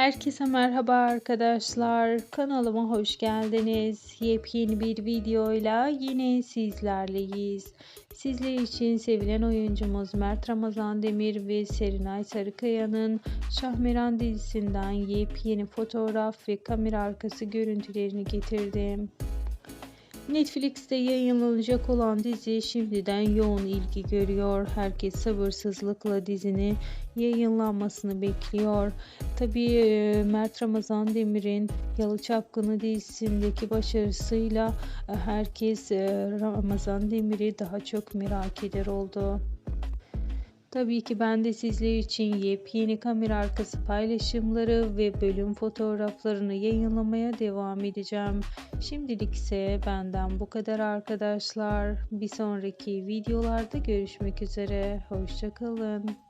Herkese merhaba arkadaşlar. Kanalıma hoş geldiniz. Yepyeni bir videoyla yine sizlerleyiz. Sizler için sevilen oyuncumuz Mert Ramazan Demir ve Serenay Sarıkaya'nın Şahmeran dizisinden yepyeni fotoğraf ve kamera arkası görüntülerini getirdim. Netflix'te yayınlanacak olan dizi şimdiden yoğun ilgi görüyor. Herkes sabırsızlıkla dizinin yayınlanmasını bekliyor. Tabii Mert Ramazan Demir'in Yalı Çapkını dizisindeki başarısıyla herkes Ramazan Demir'i daha çok merak eder oldu. Tabii ki ben de sizler için yepyeni kamera arkası paylaşımları ve bölüm fotoğraflarını yayınlamaya devam edeceğim. Şimdilik ise benden bu kadar arkadaşlar. Bir sonraki videolarda görüşmek üzere. Hoşçakalın.